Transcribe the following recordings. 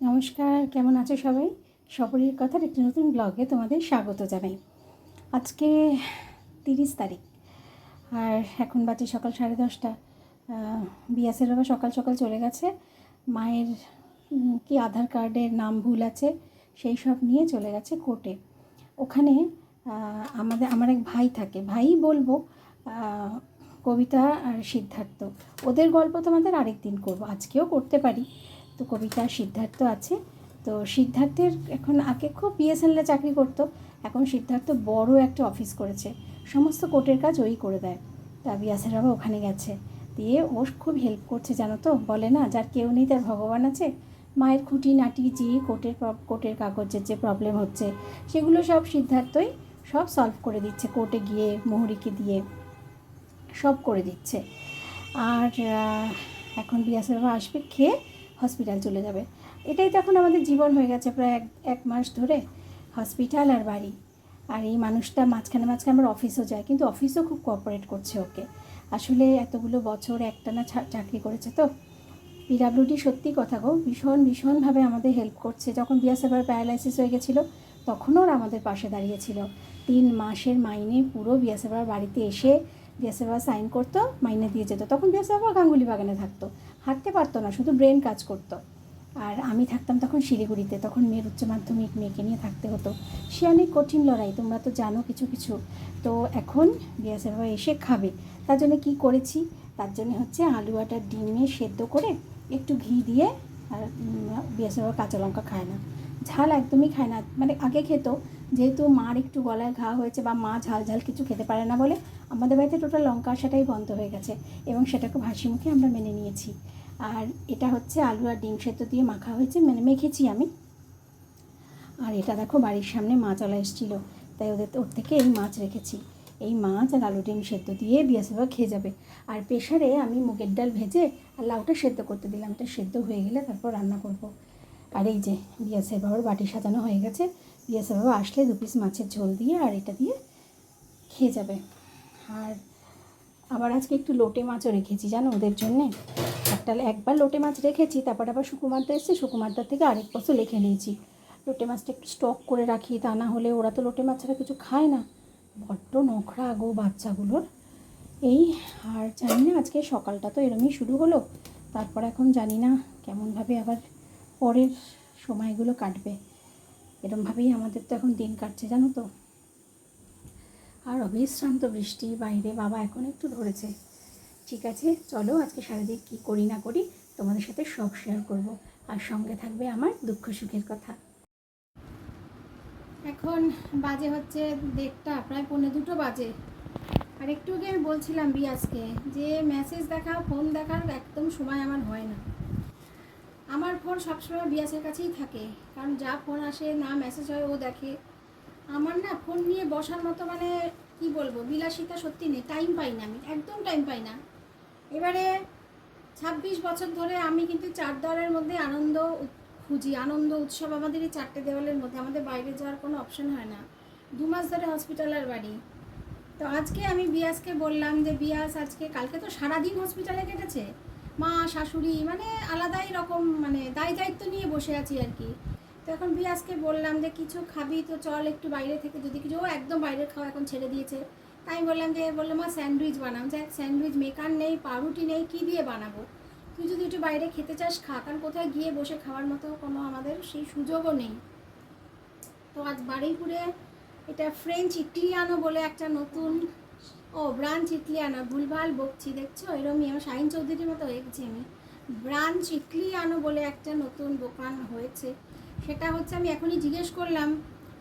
নমস্কার, কেমন আছো সবাই? সপরির কথার একটি নতুন ব্লগে তোমাদের স্বাগত জানাই। আজকে তিরিশ তারিখ, আর এখন বাজে সকাল সাড়ে দশটা। বিয়াসের বাবা সকাল সকাল চলে গেছে। মায়ের কি আধার কার্ডের নাম ভুল আছে, সেই সব নিয়ে চলে গেছে কোর্টে। ওখানে আমাদের, আমার এক ভাই থাকে। ভাই বলব কবিতা আর সিদ্ধার্থ। ওদের গল্প তোমাদের আরেক দিন করব। আজকেও করতে পারি। তো কবিতা সিদ্ধার্থ আছে, তো সিদ্ধার্থের এখন আগে খুব বিএসএনএলে চাকরি করতো, এখন সিদ্ধার্থ বড় একটা অফিস করেছে। সমস্ত কোর্টের কাজ ওই করে দেয়। তা বিয়াসের বাবা ওখানে গেছে। দিয়ে ও খুব হেল্প করছে, জানো তো? বলে না, যার কেউ নেই, তার ভগবান আছে। মায়ের খুঁটি, নাটি, যে কোর্টের কোর্টের কাগজের যে প্রবলেম হচ্ছে, সেগুলো সব সিদ্ধার্থই সব সলভ করে দিচ্ছে, কোর্টে গিয়ে মোহরিকে দিয়ে। সব করে দিচ্ছে। আর এখন বিয়াসের বাবা আসবে, খেয়ে হসপিটাল চলে যাবে। এটাই তো এখন আমাদের জীবন হয়ে গেছে প্রায় এক এক মাস ধরে হসপিটাল আর বাড়ি। আর এই মানুষটা মাঝখানে মাঝখানে আমার অফিসও যায়, কিন্তু অফিসও খুব কোঅপারেট করছে ওকে। আসলে এতগুলো বছর একটানা ছা- চাকরি করেছে তো। পিডাব্লিউডি সত্যি কথা গো, ভীষণ, ভীষণভাবে আমাদের হেল্প করছে। যখন বিয়াসেবার প্যারালাইসিস হয়ে গেছিল, তখনও আমাদের পাশে দাঁড়িয়েছিল। তিন মাসের মাইনে পুরো বিয়াসেবার বাড়িতে এসে বিয়াসেবা সাইন করতো, মাইনে দিয়ে যেত। তখন বিয়াসেবা গাঙ্গুলি বাগানে থাকতো। হাঁটতে পারতো না, শুধু ব্রেন কাজ করতো। আর আমি থাকতাম তখন শিলিগুড়িতে। তখন মেয়ের উচ্চ মাধ্যমিক মেয়েকে নিয়ে থাকতে হতো। সে অনেক কঠিন লড়াই, তোমরা তো জানো কিছু কিছু। তো এখন বিয়াসেবা এসে খাবে। তার জন্য কি করেছি? তার জন্য হচ্ছে আলু আটা ডিমে সেদ্ধ করে একটু ঘি দিয়ে আর বিয়াসেবা কাঁচা লঙ্কা খায় না। ঝাল একদমই খায় না। মানে আগে খেত। যেহেতু মার একটু গলায় ঘা হয়েছে বা মা ঝাল ঝাল কিছু খেতে পারে না বলে আমাদের বাড়িতে টোটাল লঙ্কা আসাটাই বন্ধ হয়ে গেছে এবং সেটাকে হাসি মুখে আমরা মেনে নিয়েছি। আর এটা হচ্ছে আলু আর ডিম সেদ্ধ দিয়ে মাখা হয়েছে মানে মেখেছি আমি। আর এটা দেখো বাড়ির সামনে মাছওয়ালা এসেছিল, তাই ওদের ওর থেকে এই মাছ রেখেছি। এই মাছ আর আলু ডিম সেদ্ধ দিয়ে বিয়াসেবা খেয়ে যাবে। আর প্রেশারে আমি মুগের ডাল ভেজে আর লাউটা সেদ্ধ করতে দিলাম, এটা সেদ্ধ হয়ে গেলে তারপর রান্না করব। আর এই যে বিয়াসের বাবার বাটি সাজানো হয়ে গেছে বিয়াসের বাবা আসলে দু পিস মাছের ঝোল দিয়ে আর এটা দিয়ে খেয়ে যাবে। আর আবার আজকে একটু লোটে মাছও রেখেছি, জানো ওদের জন্যে? একটা একবার লোটে মাছ রেখেছি, তারপর আবার সুকুমারদা এসছে, সুকুমারদার থেকে আরেক বছর রেখে নিয়েছি। লোটে মাছটা একটু স্টক করে রাখি, তা না হলে ওরা তো লোটে মাছ কিছু খায় না। বড্ড নখরা গো বাচ্চাগুলোর। এই, আর জানি না, আজকে সকালটা তো এরমই শুরু হলো। তারপর এখন জানি না কেমনভাবে আবার পরের সময়গুলো কাটবে। এরমভাবেই আমাদের তো এখন দিন কাটছে, জানো তো? আর অবিশ্রান্ত বৃষ্টি বাইরে বাবা এখন একটু ধরেছে। ঠিক আছে, চলো আজকে সারাদিন কী করি না করি তোমাদের সাথে সব শেয়ার করব। আর সঙ্গে থাকবে আমার দুঃখ সুখের কথা। এখন বাজে হচ্ছে দেড়টা, প্রায় পৌনে দুটো বাজে। আর একটু আগে আমি বলছিলাম বিয়াসকে যে মেসেজ দেখা ফোন দেখার একদম সময় আমার হয় না। আমার ফোন সবসময় বিয়াসের কাছেই থাকে। কারণ যা ফোন আসে, না মেসেজ হয়, ও দেখে। আমার না ফোন নিয়ে বসার মতো মানে কি বলব, বিলাসিতা সত্যি নেই টাইম পাই না আমি, একদম টাইম পাই না। এবারে ছাব্বিশ বছর ধরে আমি কিন্তু চার দেওয়ালের মধ্যে আনন্দ খুঁজি, আনন্দ উৎসব আমাদের এই চারটে দেওয়ালের মধ্যে, আমাদের বাইরে যাওয়ার কোনো অপশন হয় না। দু মাস ধরে হসপিটালের বাড়ি। তো আজকে আমি বিয়াসকে বললাম যে, বিয়াস, আজকে, কালকে তো সারাদিন হসপিটালে কেটেছে। মা, শাশুড়ি মানে আলাদাই রকম মানে দায় দায়িত্ব নিয়ে বসে আছি আর কি। এখন বিয়াসকে বললাম যে, কিছু খাবি তো চল একটু বাইরে থেকে যদি কিছু। ও একদম বাইরের খাওয়া এখন ছেড়ে দিয়েছে। তাই বললাম যে, বলল, মা, স্যান্ডউইচ বানাম যে স্যান্ডউইচ, মেকার নেই, পাউরুটি নেই, কী দিয়ে বানাবো? তুই যদি একটু বাইরে খেতে চাস, খা। কারণ কোথায় গিয়ে বসে খাওয়ার মতো কোনো আমাদের সেই সুযোগও নেই। তো আজ বারুইপুরে এটা ফ্রেঞ্চ ইটলিয়ানো বলে একটা নতুন, ও ব্রাঞ্চ ইটলিয়ানো ভুলভাল বকছি, দেখছ? এরমই আমার শাহিন চৌধুরীর মতো হয়ে গেছি আমি। ব্রাঞ্চ ইটলিয়ানো বলে একটা নতুন দোকান হয়েছে। সেটা হচ্ছে আমি এখনই জিজ্ঞেস করলাম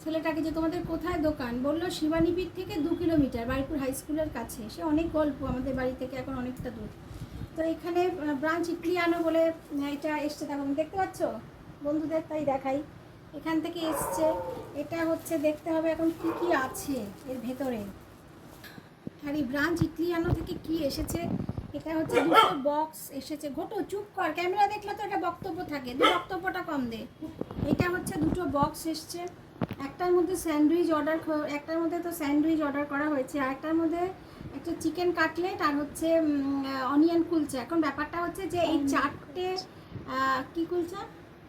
ছেলেটাকে যে তোমাদের কোথায় দোকান? বলল শিবানীপীঠ থেকে দু কিলোমিটার বারিপুর হাই স্কুলের কাছে। সে অনেক গল্প আমাদের বাড়ি থেকে এখন অনেকটা দূর। তো এখানে ব্রাঞ্চ ইটলিয়ানো বলে এটা এসছে। তখন দেখতে পাচ্ছ? বন্ধুদের তাই দেখাই। এখান থেকে এসছে। এটা হচ্ছে, দেখতে হবে এখন কি কি আছে এর ভেতরে। আর এই ব্রাঞ্চ ইটলিয়ানো থেকে কি এসেছে? এটা হচ্ছে দুটো বক্স এসেছে। ঘটো, চুপ কর। ক্যামেরা দেখলে তো একটা বক্তব্য থাকে। দু বক্তব্যটা কম দে। এটা হচ্ছে দুটো বক্স এসছে। একটার মধ্যে স্যান্ডউইচ অর্ডার একটার মধ্যে তো স্যান্ডউইচ অর্ডার করা হয়েছে। আর একটার মধ্যে একটা চিকেন কাটলেট আর হচ্ছে অনিয়ন কুলচা। এখন ব্যাপারটা হচ্ছে যে এই চারটে কি কুলচা?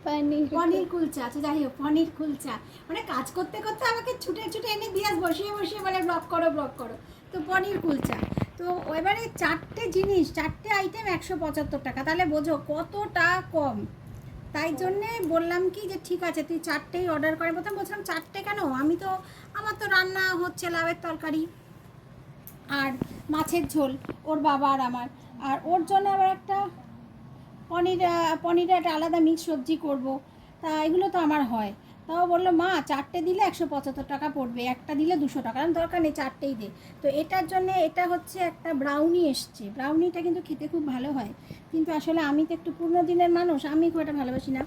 পানির পনির কুলচা। আচ্ছা যাই হোক পনির কুলচা। মানে কাজ করতে করতে আমাকে ছুটে ছুটে এনে দিয়ে বসিয়ে বসিয়ে বলে ব্লক করো ব্লক করো। তো পনির কুলচা। তো এবারে চারটে জিনিস চারটে আইটেম একশো পঁচাত্তর টাকা। তাহলে বোঝো কতটা কম? তাই জন্যে বললাম কি যে ঠিক আছে, তুই চারটেই অর্ডার করে প্রথম বলছিলাম, চারটে কেন? আমি তো, আমার তো রান্না হচ্ছে লাভের তরকারি আর মাছের ঝোল, ওর বাবা আর আমার। আর ওর জন্য আবার একটা পনির পনিরের একটা আলাদা মিক্স সবজি করব। তা এগুলো তো আমার হয়। তাও বলল, মা, চারটে দিলে একশো পঁচাত্তর টাকা পড়বে, একটা দিলে দুশো টাকা। কারণ দরকার নেই, চারটেই দে। তো এটার জন্য এটা হচ্ছে একটা ব্রাউনি এসছে। ব্রাউনিটা কিন্তু খেতে খুব ভালো হয়। কিন্তু আসলে আমি তো একটু পুরনো দিনের মানুষ, আমি খুব একটা ভালোবাসি না।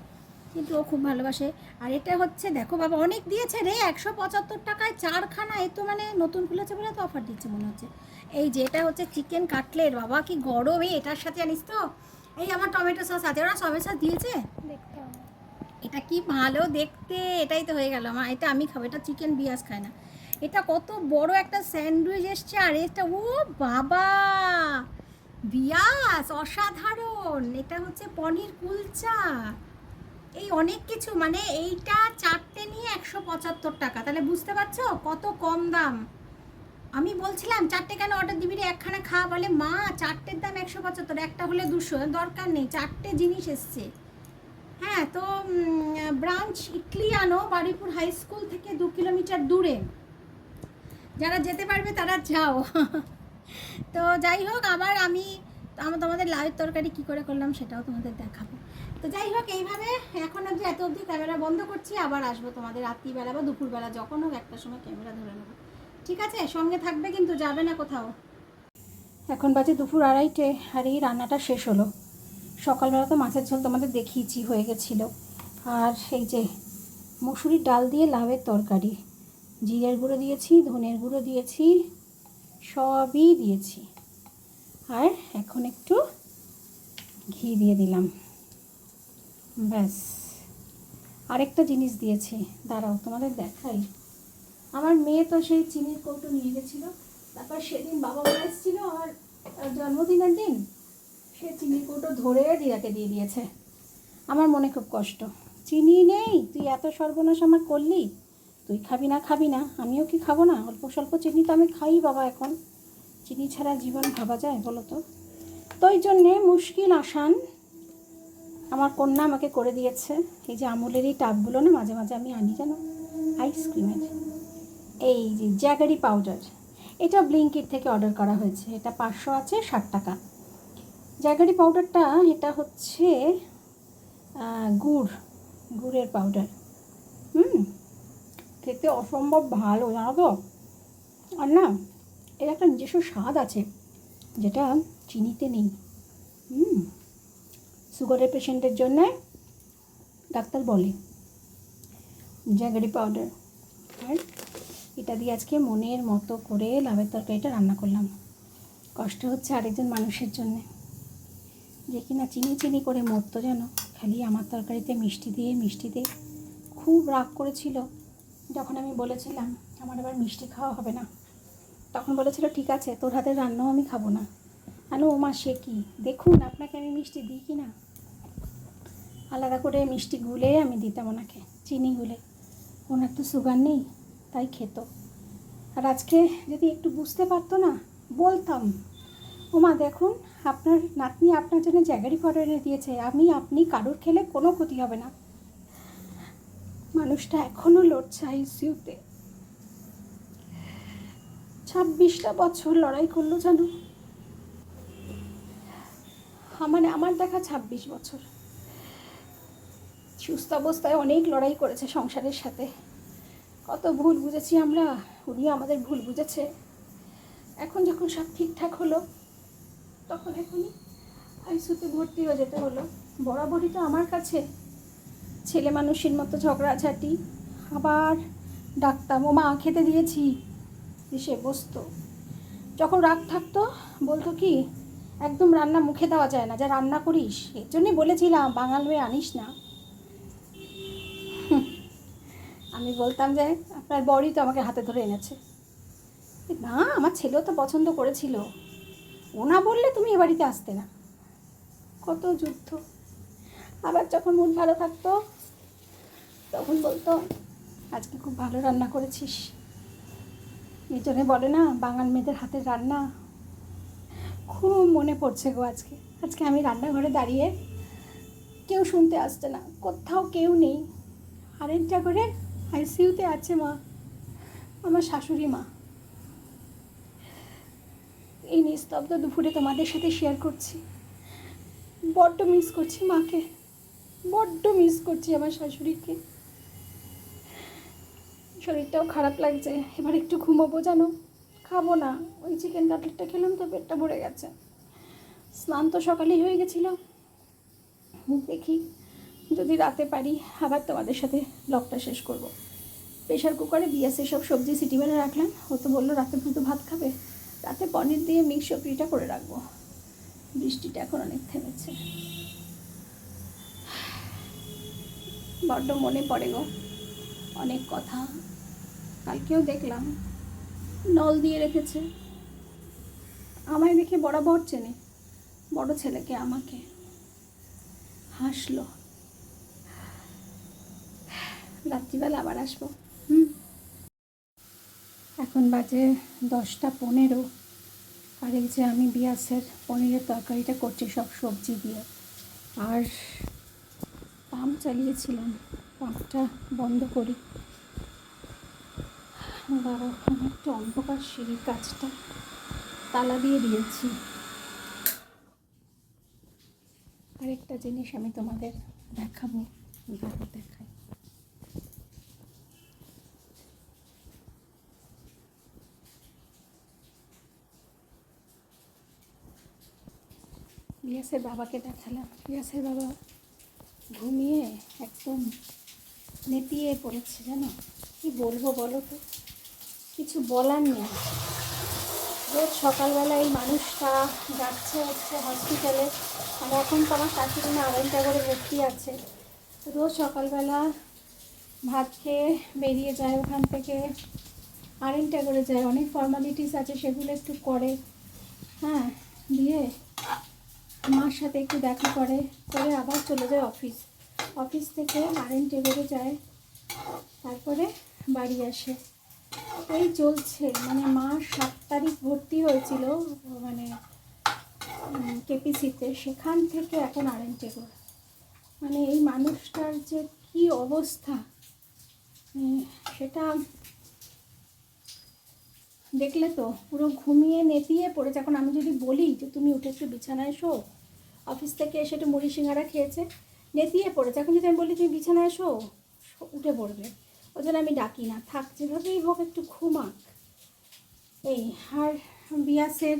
কিন্তু ও খুব ভালোবাসে। আর এটা হচ্ছে, দেখো বাবা, অনেক দিয়েছে রে, একশো পঁচাত্তর টাকায় চারখানা, এ তো মানে নতুন খুলেছে বলে তো অফার দিচ্ছে মনে হচ্ছে। এই যে, এটা হচ্ছে চিকেন কাটলেট বাবা, কি গরম, এই এটার সাথে জানিস তো? এই আমার টমেটো সস আছে, ওরা সবের সস দিয়েছে? দেখতে। এটা কি ভালো দেখতে? এটাই তো হয়ে গেল আমার। এটা আমি খাব। এটা চিকেন বিয়াস খায় না। এটা কত বড় একটা স্যান্ডউইচ এসছে। আর এটা, ও বাবা! বিয়াস, অসাধারণ! এটা হচ্ছে পনির কুলচা। এই অনেক কিছু। মানে এইটা চারটে নিয়ে একশো পঁচাত্তর টাকা। তাহলে বুঝতে পারছ কত কম দাম? আমি বলছিলাম, চারটে কেন অর্ডার দিবি রে? একখানা খা বলে, মা, চারটের দাম একশো পঁচাত্তর, একটা হলে দুশো, দরকার নেই। চারটে জিনিস এসছে। হ্যাঁ তো branch Italiano Baripur high school থেকে দু কিলোমিটার দূরে। যারা যেতে পারবে তারা যাও। তো যাই হোক, আবার আমি আমার তোমাদের লাউয়ের তরকারি কী করে করলাম সেটাও তোমাদের দেখাবো। তো যাই হোক, এইভাবে এখন অবধি এত অবধি ক্যামেরা বন্ধ করছি, আবার আসব তোমাদের রাত্রিবেলা বা দুপুরবেলা যখন হোক, একটা সময় ক্যামেরা ধরে নেব। ঠিক আছে? সঙ্গে থাকবে কিন্তু যাবে না কোথাও। এখন বাজে দুপুর আড়াইটে, আর এই রান্নাটা শেষ হলো। সকালবেলা তো মাছের ঝোল তোমাদের দেখিয়েছি, হয়ে গেছিল। আর এই যে মুসুরির ডাল দিয়ে লাভের তরকারি, জিরের গুঁড়ো দিয়েছি, ধনের গুঁড়ো দিয়েছি, সবই দিয়েছি। আর এখন একটু ঘি দিয়ে দিলাম। ব্যাস। আরেকটা জিনিস দিয়েছি, দাঁড়াও তোমাদের দেখাই। আমার মেয়ে তো সেই চিনির কৌটো নিয়ে গেছিল, তারপর সেদিন বাবা মা এসেছিল আমার জন্মদিনের দিন সে চিনি কৌটো ধরে দিদাকে দিয়ে দিয়েছে। আমার মনে খুব কষ্ট। চিনি নেই, তুই এত সর্বনাশ আমার করলি। তুই খাবি না খাবি না, আমিও কি খাব না? অল্প স্বল্প চিনি তো আমি খাই বাবা এখন। চিনি ছাড়া জীবন ভাবা যায় বলো তো? তো ওই জন্যে মুশকিল আসান। আমার কন্যা আমাকে করে দিয়েছে। এই যে আমুলের এই না, মাঝে মাঝে আমি আনি জানো? আইসক্রিমের এই যে জ্যাগারি পাউডার এটা ব্লিঙ্কিট থেকে অর্ডার করা হয়েছে। এটা পাঁচশো আছে, ষাট টাকা। জ্যাগারি পাউডারটা এটা হচ্ছে গুড়, গুড়ের পাউডার হুম, খেতে অসম্ভব ভালো, জানো তো? আর না, এর একটা নিজস্ব স্বাদ আছে, যেটা চিনিতে নেই। হুম, সুগারের পেশেন্টের জন্যে ডাক্তার বলে জ্যাগারি পাউডার আর এটা দিয়ে আজকে মনের মতো করে লাভের তরকারিটা রান্না করলাম। কষ্ট হচ্ছে আরেকজন মানুষের জন্যে। যে কিনা চিনি চিনি করে মরতো যেন, খালি আমার তরকারিতে মিষ্টি দিয়ে মিষ্টি দিয়ে খুব রাগ করেছিল। যখন আমি বলেছিলাম, আমার আবার মিষ্টি খাওয়া হবে না। তখন বলেছিল, ঠিক আছে, তোর হাতের রান্নাও আমি খাব না। আলো ও মা, সে কি? দেখুন, আপনাকে আমি মিষ্টি দিই কি না? আলাদা করে মিষ্টি গুলে আমি দিতাম ওনাকে, চিনি গুলে। ওনার তো সুগার নেই, তাই খেত। আর আজকে যদি একটু বুঝতে পারতো না, বলতাম ওমা দেখুন আপনার নাতনি আপনার জন্য জ্যাগারি পাউডার এনে দিয়েছে। আমি, আপনি কারোর খেলে কোনো ক্ষতি হবে না। মানুষটা এখনও লড়ছে আইসিউতে ছাব্বিশটা বছর লড়াই করল জানো মানে আমার দেখা ছাব্বিশ বছর। সুস্থ অবস্থায় অনেক লড়াই করেছে সংসারের সাথে। কত ভুল বুঝেছি আমরা, উনিও আমাদের ভুল বুঝেছে। এখন যখন সব ঠিকঠাক হলো তখন এখনই আইসুতে ভর্তি হয়ে যেতে হলো। বরাবরই তো আমার কাছে ছেলে মানুষের মতো ঝগড়াঝাটি, আবার ডাকতাম ও মা খেতে দিয়েছি, এসে বসতো। যখন রাগ থাকতো, বলতো কি, একদম রান্না মুখে দেওয়া যায় না, যা রান্না করিস, এর জন্যই বলেছিলাম, বাঙাল হয়ে আনিস না। আমি বলতাম যে, আপনার বড়ি তো আমাকে হাতে ধরে এনেছে। না, আমার ছেলেও তো পছন্দ করেছিল। ও না বললে তুমি এ বাড়িতে আসতে না। কত যুদ্ধ। আবার যখন মন ভালো থাকতো, তখন বলতো, আজকে খুব ভালো রান্না করেছিস। এই জন্য বলে না, বাঙাল মেয়েদের হাতের রান্না। খুব মনে পড়ছে গো আজকে। আজকে আমি রান্নাঘরে দাঁড়িয়ে কেউ শুনতে আসছে না, কোথাও কেউ নেই। আরেকটা করে আইসিইউতে আছে মা, আমার শাশুড়ি মা। এই নিস্তব্ধ দুপুরে তোমাদের সাথে শেয়ার করছি। বড্ড মিস করছি মাকে। বড্ড মিস করছি আমার শাশুড়িকে। শরীরটাও খারাপ লাগছে। এবার একটু ঘুমোবো জানো? খাব না। ওই চিকেন কাটলেটটা খেলাম তো পেটটা ভরে গেছে। স্নান তো সকালেই হয়ে গেছিল। দেখি যদি রাতে পারি আবার তোমাদের সাথে ব্লগটা শেষ করব। প্রেশার কুকারে বিয়াসে সব সবজি সিটি বেলে রাখলাম। ও তো বলল রাতে শুধু ভাত খাবে। রাতে পনির দিয়ে মিক্স সবজিটা করে রাখব। বৃষ্টিটা এখন অনেক থেমেছে। বড্ড মনে পড়ে গো। অনেক কথা। কালকেও দেখলাম। নল দিয়ে রেখেছে। আমায় দেখে বরাবর চেনে। বড় ছেলেকে আমাকে। হাসলো। রাত্রিবেলা আবার আসব। এখন বাজে দশটা পনেরো। আর এই যে আমি বিয়াসের পনিরের তরকারিটা করছি সব সবজি দিয়ে। আর পাম্প চালিয়েছিলাম, পাম্পটা বন্ধ করি। বাবা একটু অন্ধকার সিঁড়ির কাজটা তালা দিয়ে দিয়েছি। আরেকটা জিনিস আমি তোমাদের দেখাবো দেখাই। রিয়াসের বাবাকে দেখালাম। রিয়াসের বাবা ঘুমিয়ে একদম নেতিয়ে পড়েছে, জানো? কি বলব বলো তো? কিছু বলার নেই। রোজ সকালবেলা এই মানুষটা যাচ্ছে হচ্ছে হসপিটালে আর এখন তো আমার শাশুড়ি না আড়াইটা করে ভর্তি আছে। রোজ সকালবেলা ভাত খেয়ে বেরিয়ে যায় ওখান থেকে। আড়াইটা করে যায়। অনেক ফর্মালিটিস আছে, সেগুলো একটু করে। হ্যাঁ দিয়ে মার সাথে একটু দেখা করে করে আবার চলে যায় অফিস। অফিস থেকে আরেন টেবিলে যায়, তারপরে বাড়ি আসে। এই চলছে মানে মা সাত তারিখ ভর্তি হয়েছিল মানে কেপিসিতে, সেখান থেকে এখন আরেন টেবল। মানে এই মানুষটার যে কি অবস্থা সেটা দেখলে তো, পুরো ঘুমিয়ে নেতিয়ে পড়েছে। এখন আমি যদি বলি যে তুমি উঠে একটু বিছানায় শো, অফিস থেকে এসে একটু মুড়ি সিঙ্গারা খেয়েছে, নেতিয়ে পড়েছে। এখন যদি আমি বলি তুমি বিছানায় শো উঠে পড়বে। ওই জন্য আমি ডাকি না। থাক, যেভাবেই হোক একটু ঘুমাক। এই, আর বিয়াসের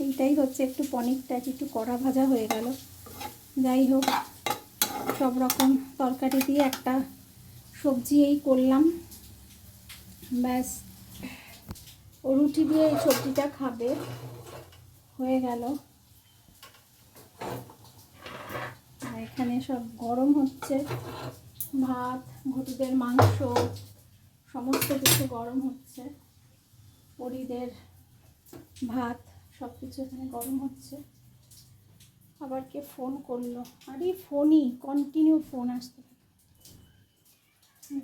এইটাই হচ্ছে, একটু পনিরটা একটু কড়া ভাজা হয়ে গেল। যাই হোক, সব রকম তরকারি দিয়ে একটা সবজি এই করলাম। ব্যাস। রুটি দিয়ে এই সবজিটা খাবে। হয়ে গেল। এখানে সব গরম হচ্ছে। ভাত, ঘটুদের মাংস, সমস্ত কিছু গরম হচ্ছে। পরিদের ভাত সব কিছু এখানে গরম হচ্ছে। আবার কে ফোন করল? আরে ফোনই কন্টিনিউ ফোন আসতে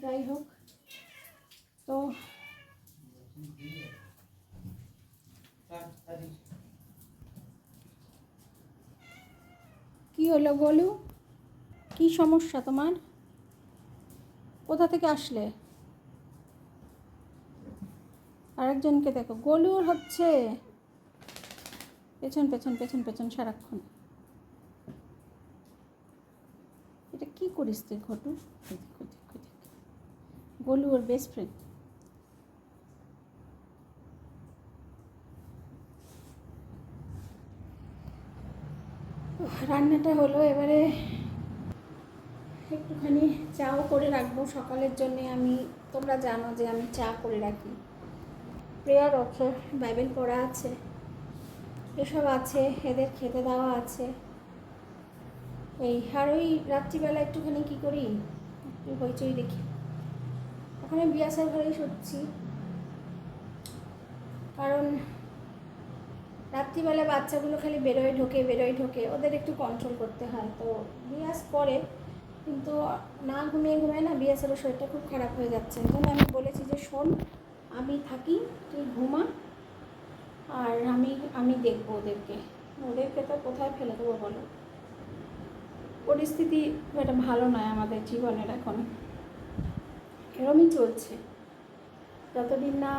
যাই হোক, তো কি হলো গোলু? কি সমস্যা তোমার? কোথা থেকে আসলে? আরেকজনকে দেখো। গোলুর হচ্ছে। পেছন পেছন পেছন পেছন সারাক্ষণ। এটা কি করিস তুই ঘটু। গোলু ওর বেস্ট ফ্রেন্ড রান্নাটা হলো, এবারে একটুখানি চাও করে রাখব। সকালের জন্যে আমি, তোমরা জানো যে আমি চা করে রাখি। প্রেয়ার আছে বাইবেল পড়া আছে। এসব আছে, এদের খেতে দেওয়া আছে। এই, আর ওই রাত্রিবেলা একটুখানি কী করি? একটু হইচই দেখি। ওখানে বিয়াসার ঘরেই শুচ্ছি। কারণ রাত্রিবেলা বাচ্চাগুলো খালি বেরোয় ঢোকে বেরোয় ঢোকে, ওদের একটু কন্ট্রোল করতে হয়। তো বিয়াস করে, কিন্তু না ঘুমিয়ে ঘুমিয়ে না বিয়াসেরও শরীরটা খুব খারাপ হয়ে যাচ্ছে। জন্য আমি বলেছি যে শোন, আমি থাকি, তুই ঘুমা, আর আমি আমি দেখব ওদেরকে। ওদেরকে তো কোথায় ফেলে দেবো বলো? পরিস্থিতি খুব একটা ভালো নয় আমাদের জীবনের এখন। এরমই চলছে। যতদিন না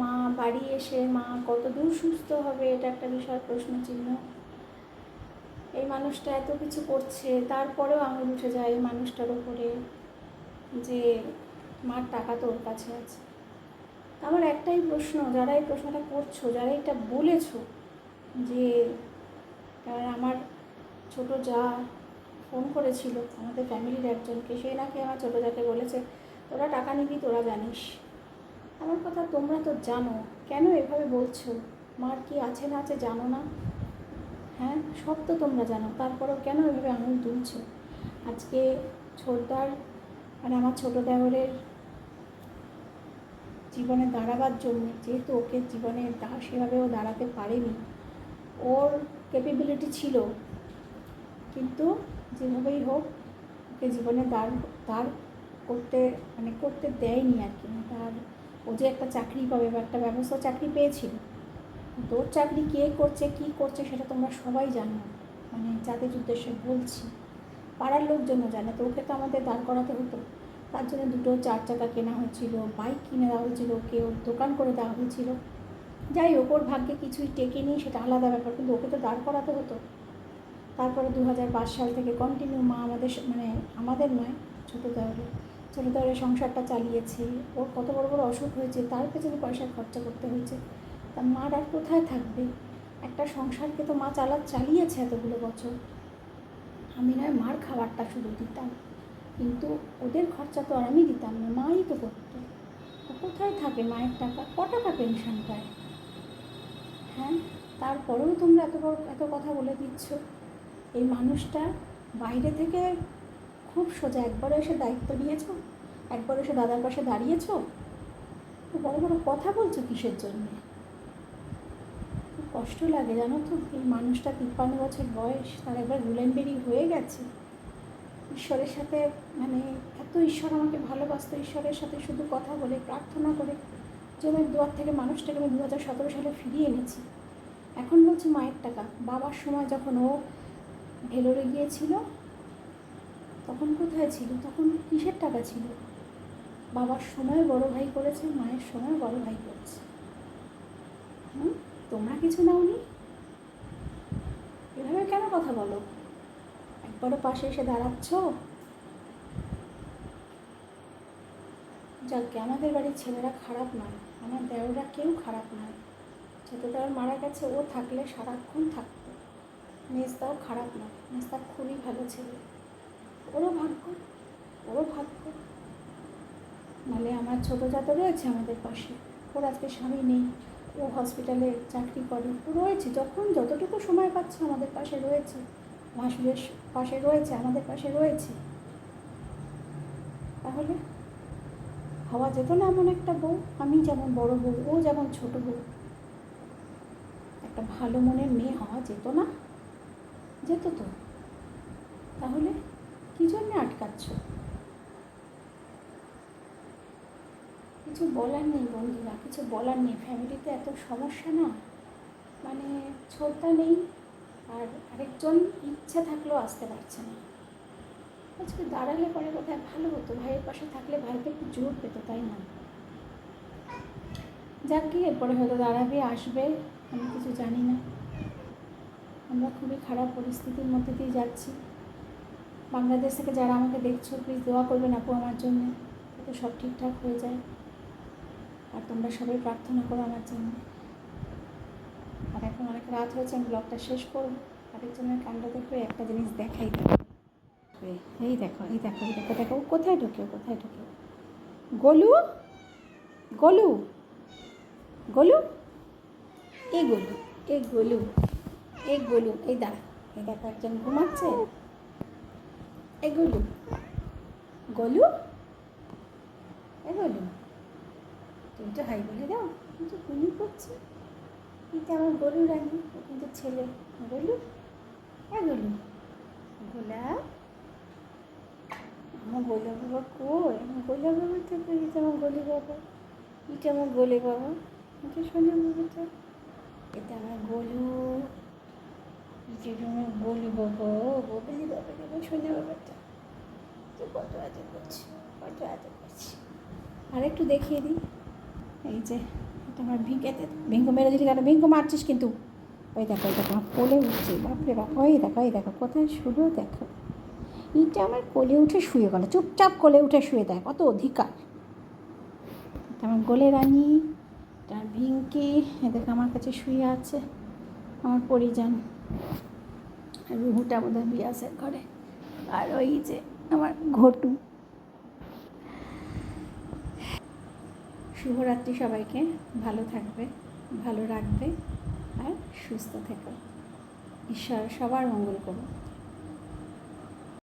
মা বাড়ি এসে, মা কতদূর সুস্থ হবে, এটা একটা বিষয় প্রশ্ন চিহ্ন এই মানুষটা এত কিছু করছে, তারপরেও আঙুল উঠে যায় এই মানুষটার উপরে যে, মার টাকা তো ওর কাছে আছে। আমার একটাই প্রশ্ন, যারা এই প্রশ্নটা করছ, যারা এটা বলেছ যে আমার ছোট যা ফোন করেছিল, আমাদের ফ্যামিলির একজনকে, সে নাকি আমার ছোটো যাকে বলেছে, তোরা টাকা নিবি, তোরা জানিস। আমার কথা তোমরা তো জানো। কেন এভাবে বলছো? মার কি আছে না আছে জানো না? হ্যাঁ সব তো তোমরা জানো। তারপরেও কেন এভাবে আঙুল তুলছো? আজকে ছোটদার মানে আমার ছোটো দেওরের জীবনে দাঁড়াবার জন্য, যেহেতু ওকে জীবনে সেভাবে ও দাঁড়াতে পারেনি, ওর ক্যাপেবিলিটি ছিল। কিন্তু যেভাবেই হোক, ওকে জীবনে দাঁড় দাঁড় করতে মানে করতে দেয়নি আর কি। তার ও যে একটা চাকরি পাবে বা একটা ব্যবস্থা চাকরি পেয়েছিল। তোর চাকরি কে করছে, কি করছে সেটা তোমরা সবাই জানো। মানে যাদের উদ্দেশ্যে বলছি। পাড়ার লোকজনও জানে, তো ওকে তো আমাদের দাঁড় করাতে হতো। তার জন্য দুটো চার চাকা কেনা হয়েছিল, বাইক কিনে দেওয়া হয়েছিল ওর দোকান করে দেওয়া হয়েছিল। যাই হোক, ওর ভাগ্যে কিছুই টেকেনি, সেটা আলাদা ব্যাপার, কিন্তু ওকে তো দাঁড় করাতে হতো। তারপরে দু হাজার পাঁচ সাল থেকে কন্টিনিউ মা আমাদের মানে আমাদের নয়, ছোটো দেওয়ারে ছোটো দেওয়ারে সংসারটা চালিয়েছে, ওর কত বড় বড় অসুখ হয়েছে, তার পেছনে পয়সা খরচা করতে হয়েছে। তা মার আর কোথায় থাকবে? একটা সংসারকে তো মা চালা, চালিয়েছে এতগুলো বছর। আমি নয় মার খাবারটা শুধু দিতাম, কিন্তু ওদের খরচা তো আর আমি দিতাম না, মাই তো করতো। কোথায় থাকে মায়ের টাকা? ক টাকা পেনশন পায়? হ্যাঁ তারপরেও তোমরা এত বড়, এত কথা বলে দিচ্ছ। এই মানুষটা বাইরে থেকে খুব সোজা, একবার এসে দায়িত্ব নিয়েছো, একবার এসে দাদার পাশে দাঁড়িয়েছো? বড় বড় কথা বলছো কিসের জন্যে? কষ্ট লাগে জানো তো, এই মানুষটা তিপ্পান্ন বছর বয়স, তার একবার গুলেনবেরি হয়ে গেছে। ঈশ্বরের সাথে মানে এত ঈশ্বর আমাকে ভালোবাসতো, ঈশ্বরের সাথে শুধু কথা বলে, প্রার্থনা করে আমি দুয়ার থেকে মানুষটাকে আমি দু হাজার সতেরো সালে ফিরিয়ে এনেছি। এখন বলছি মায়ের টাকা। বাবার সময় যখন ও ভেলোরে গিয়েছিল তখন কোথায় ছিল? তখন কিসের টাকা ছিল? বাবার সময় বড় ভাই করেছে, মায়ের সময় বড় ভাই করেছে। হুম? তোমরা কিছু নাওনি এভাবে কেন কথা বলো? একবারও পাশে এসে দাঁড়াচ্ছ? যাকে, আমাদের বাড়ির ছেলেরা খারাপ নয়, আমার দেওরা কেউ খারাপ নয়। ছোটো দেওয়ার মারা গেছে, ও থাকলে সারাক্ষণ থাকতো। মেজদাও খারাপ নয় মেজদা খুবই ভালো ছেলে। ওরও ভাগ্য ওরও ভাগ্য। নাহলে আমার ছোটো জাতও রয়েছে আমাদের পাশে। ওর আজকে স্বামী নেই, ও হসপিটালে চাকরি করে। ও রয়েছে, যখন যতটুকু সময় পাচ্ছে আমাদের পাশে রয়েছে। ভাসুরের পাশে রয়েছে, আমাদের পাশে রয়েছে। তাহলে হওয়া যেত না এমন একটা বউ, আমি যেমন বড় বউ, ও যেমন ছোট বউ। একটা ভালো মনের মেয়ে হওয়া যেত না? যেত তো। তাহলে কী জন্যে আটকাচ্ছ? কিছু বলার নেই বন্ধুরা, কিছু বলার নেই। ফ্যামিলিতে এত সমস্যা না? মানে ছোটটা নেই আর আরেকজন ইচ্ছা থাকলেও আসতে পারছে না। আজকে দাঁড়ালে পরে কোথায় ভালো হতো, ভাইয়ের পাশে থাকলে ভাইকে একটু জোর পেত, তাই না? যাক গিয়ে এরপরে হয়তো দাঁড়াবে, আসবে, আমি কিছু জানি না। আমরা খুবই খারাপ পরিস্থিতির মধ্যে দিয়ে যাচ্ছি। বাংলাদেশ থেকে যারা আমাকে দেখছ প্লিজ দোয়া করবেন আপু আমার জন্য, যাতে সব ঠিকঠাক হয়ে যায়। আর তোমরা সবাই প্রার্থনা করো আমার জন্য। আর এখন অনেক রাত হয়েছে, আমি ব্লগটা শেষ করব। আরেকজনের কাণ্ড দেখবে একটা জিনিস দেখাই দেবো। এই দেখো এই দেখো এই দেখো দেখো কোথায় ঢোকে কোথায় ঢোকে? গোলু? গোলু? গোলু? এ গোলু এ গোলু এ গোলু, এই দাঁড়া। এই দেখো একজন ঘুমাচ্ছে। এ গোলু? গোলু এ গোলু তুমি তো হাই বলে দাও, তুমি তো ঘুমিয়ে পড়ছে এটা আমার গরু রানী ও কিন্তু ছেলে। গলু? হ্যাঁ গলু? গোলা আমার গোলা বাবা কই? আমার গোলা বাবা তো কই? আমার গলি বাবা। এটা আমার গোলে বাবা। এটা শোনে বাবাটা। এটা আমার গোলু। এটা আমার গোলু বাবা গোবলি বাবা আমার শোনে বাবাটা তো কত আজব করছে, কত আজব করছে। আর একটু দেখিয়ে দিই, এই যে এটা আমার ভিঙ্গেতে ভিঙ্গ মেরে দিলি কেন? ভিঙ্গ মারছিস কিন্তু। ওই দেখো ওই দেখো, কোলে উঠছে, বাপরে বাপ, ওই দেখো ওই দেখো, কোথায় শুরু দেখো। ইটা আমার কোলে উঠে শুয়ে গেল, চুপচাপ কোলে উঠে শুয়ে দেয় কত অধিকার। আমার গোলে রানী, এটা ভিঙ্কি এদেরকে আমার কাছে শুয়ে আছে, আমার পরিজন। রুহুটা বোধহয় বিয়াসের ঘরে। আর ওই যে আমার ঘটু। শুভরাত্রি সবাইকে, ভালো থাকবে, ভালো রাখবে, আর সুস্থ থেকো। ঈশ্বর সবার মঙ্গল করুন